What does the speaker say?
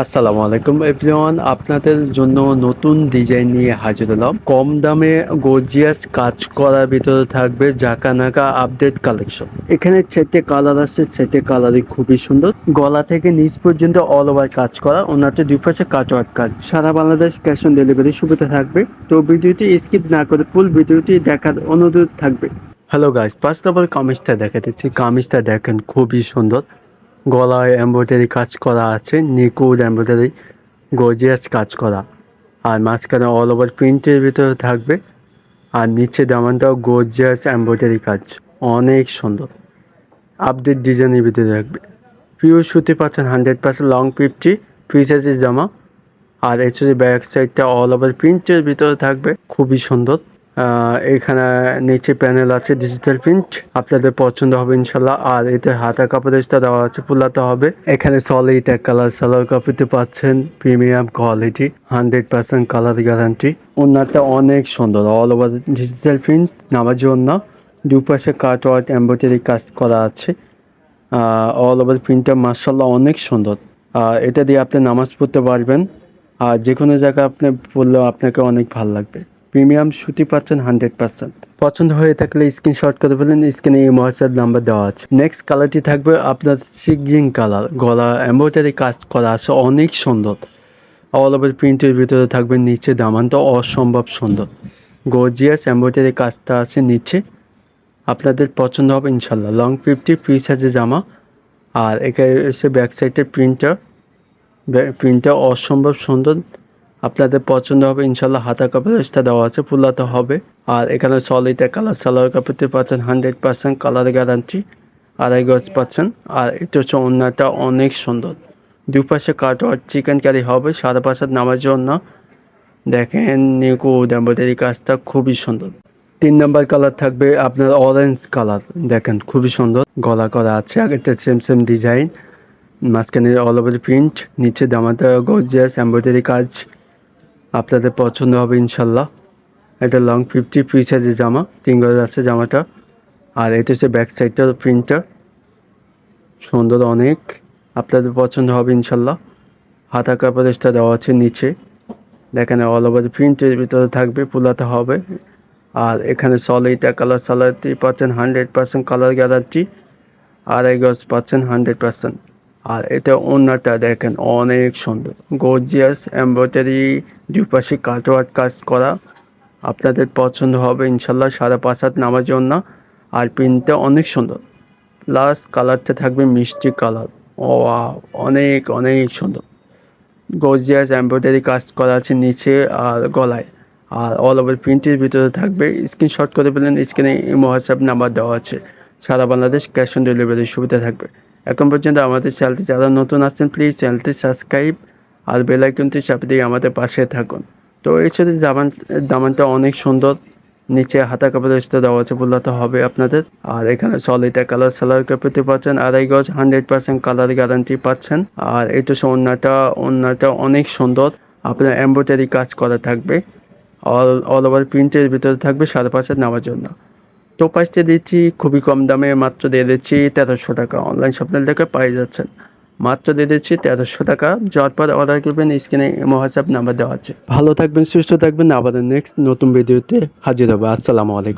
আসসালামু আলাইকুম এভরিওয়ান, আপনাদের জন্য নতুন ডিজাইন নিয়ে হাজির হলাম। কম দামে গর্জিয়াস কাজ করার ভিতরে থাকবে জাকানাকা আপডেট কালেকশন এখানে চারটে কালার আছে, চারটে কালারই খুবই সুন্দর। গলা থেকে নিচ পর্যন্ত অল ওভার কাজ করা ওনাতে দুই পাশে কাজ ওয়ার্ক কাজ। সারা বাংলাদেশ ক্যাশ অন ডেলিভারি সুবিধা থাকবে। তো ভিডিওটি স্কিপ না করে ফুল ভিডিওটি দেখার অনুরোধ থাকবে। Hello guys first of all কামিজটা দেখা দিচ্ছি কামিজটা দেখেন খুবই সুন্দর। গলায় এমব্রয়ডারি কাজ করা আছে নিকুড এমব্রয়ডারি, গর্জিয়াস কাজ করা। আর মাঝখানে অল ওভার প্রিন্টের ভিতরে থাকবে। আর নিচে দামানটাও গর্জিয়াস এমব্রয়ডারি কাজ, অনেক সুন্দর। আপডেট ডিজাইনের ভিতরে থাকবে। পিওর সুতি পাচ্ছেন hundred percent long fifty free সাইজের জামা। আর এছাড়া ব্যাক সাইডটা অল ওভার প্রিন্টের ভিতরে থাকবে, খুবই সুন্দর। এখানে নিচে প্যানেল আছে ডিজিটাল প্রিন্ট আপনাদের পছন্দ হবে ইনশাল্লাহ। আর এতে হাতা কাপড়েসটা দেওয়া আছে, ফুলাতে হবে। এখানে সলিড এক কালার সালোয়ার কাপড়তে পাচ্ছেন premium quality hundred percent colour guarantee ওনারটা অনেক সুন্দর অল ওভার ডিজিটাল প্রিন্ট নামার জন্য দুপাশে কাট ওয়ার্ক এম্ব্রয়ডারি কাজ করা আছে। অল ওভার প্রিন্টটা মার্শাল্লাহ অনেক সুন্দর। এটা দিয়ে আপনি নামাজ পড়তে পারবেন। আর যে কোনো জায়গায় আপনি পড়লেও আপনাকে অনেক ভালো লাগবে। প্রিমিয়াম সুতি পাচ্ছেন হান্ড্রেড পার্সেন্ট। পছন্দ হয়ে থাকলে স্ক্রিনশট করে ফেলেন, স্ক্রিনে এই হোয়াটসঅ্যাপ নাম্বার দেওয়া আছে। নেক্সট কালারটি থাকবে আপনার সি গ্রিন কালার গলা এম্ব্রয়ডারি কাজ করা আছে, অনেক সুন্দর। অল ওভার প্রিন্টের ভিতরে থাকবে নিচে দামানটা অসম্ভব সুন্দর। গর্জিয়াস এম্ব্রয়ডারি কাজটা আছে নিচে। আপনাদের পছন্দ হবে ইনশাল্লাহ। লং ফিফটি ফ্রি সাইজে জামা, আর এখানে এসে ব্যাক সাইডের প্রিন্টটা প্রিন্টটা অসম্ভব সুন্দর। আপনাদের পছন্দ হবে, ইনশাল্লাহ হাতা কাপড়টা দেওয়া আছে ফুলাতে হবে। আর এখানে সলিটা কালার সালোয়ার কাপড়তে পাচ্ছেন হান্ড্রেড পার্সেন্ট কালার গ্যারান্টি আড়াই গজ পাচ্ছেন। আর এটা হচ্ছে অন্যটা অনেক সুন্দর। দুপাশে কাট আর চিকেন কারি হবে সারা পাশে নামার জন্য। দেখেন, নিকু এম্ব্রয়ডারি কাজটা খুবই সুন্দর। তিন নাম্বার কালার থাকবে আপনার অরেঞ্জ কালার দেখেন, খুবই সুন্দর। গলা করা আছে, আগেরটা সেম সেম ডিজাইন মাঝখানে অল ওভার প্রিন্ট নিচে দামাটা গর্জিয়াস এম্ব্রয়ডারি কাজ। আপনাদের পছন্দ হবে ইনশাল্লাহ। এটা লং ফিফটি ফ্রি সাইজের জামা তিন গজ আছে জামাটা। আর এটা হচ্ছে ব্যাক সাইডটা প্রিন্টটা সুন্দর অনেক। আপনাদের পছন্দ হবে ইনশাল্লাহ। হাতা কাপড়েসটা দেওয়া আছে নিচে। দেখেন অল ওভার প্রিন্টের ভিতরে থাকবে পুলাতে হবে। আর এখানে সলিড কালার সালারটি পাচ্ছেন হান্ড্রেড পার্সেন্ট কালার গ্যারান্টি আড়াই গজ পাচ্ছেন হান্ড্রেড পার্সেন্ট আর এটা অন্যটা দেখেন, অনেক সুন্দর। গর্জিয়াস এমব্রয়ডারি দুপাশে কাটওয়ার্ক কাজ করা। আপনাদের পছন্দ হবে ইনশাল্লাহ সারা পাঁচ হাত নামার জন্য। আর প্রিন্টটা অনেক সুন্দর। প্লাস কালারটা থাকবে মিষ্টি কালার ও অনেক অনেক সুন্দর। গর্জিয়াস এমব্রয়ডারি কাজ করা আছে নিচে আর গলায়। আর অল ওভার প্রিন্টের ভিতরে থাকবে। স্ক্রিনশট করে পেলেন স্ক্রিনে হোয়াটসঅ্যাপ নাম্বার দেওয়া আছে। সারা বাংলাদেশ ক্যাশ অন ডেলিভারির সুবিধা থাকবে। এখন পর্যন্ত আমাদের চ্যানেলটি যারা নতুন আছেন প্লিজ চ্যানেলটি সাবস্ক্রাইব আর বেলাইকনটি চাপে দিয়ে আমাদের পাশে থাকুন। তো এই সাথে দামান দামানটা অনেক সুন্দর। নিচে হাতা কাপড় এসে দেওয়া আছে, বলতে হবে আপনাদের। আর এখানে সলিটা কালার সালোয়ার কাপড়তে পাচ্ছেন। আড়াই গজ হান্ড্রেড পার্সেন্ট কালার গ্যারান্টি পাচ্ছেন। আর এটা অন্যটা অন্যটা অনেক সুন্দর। আপনার এমব্রয়ডারি কাজ করা থাকবে। অল অল ওভার প্রিন্টের ভিতরে থাকবে, সাড়ে পাঁচের নেওয়ার জন্য। তো পাইসে দিচ্ছি, খুবই কম দামে মাত্র দিয়ে দিচ্ছি তেরোশো টাকা। অনলাইন শপিং থেকে পাই যাচ্ছেন। মাত্র দিয়ে দিচ্ছি তেরোশো টাকা। যাওয়ার পর অর্ডার করবেন, স্ক্রিনে হোয়াটসঅ্যাপ নাম্বার দেওয়া আছে। ভালো থাকবেন, সুস্থ থাকবেন। আবার নেক্সট নতুন ভিডিওতে হাজির হবে। আসসালামু আলাইকুম।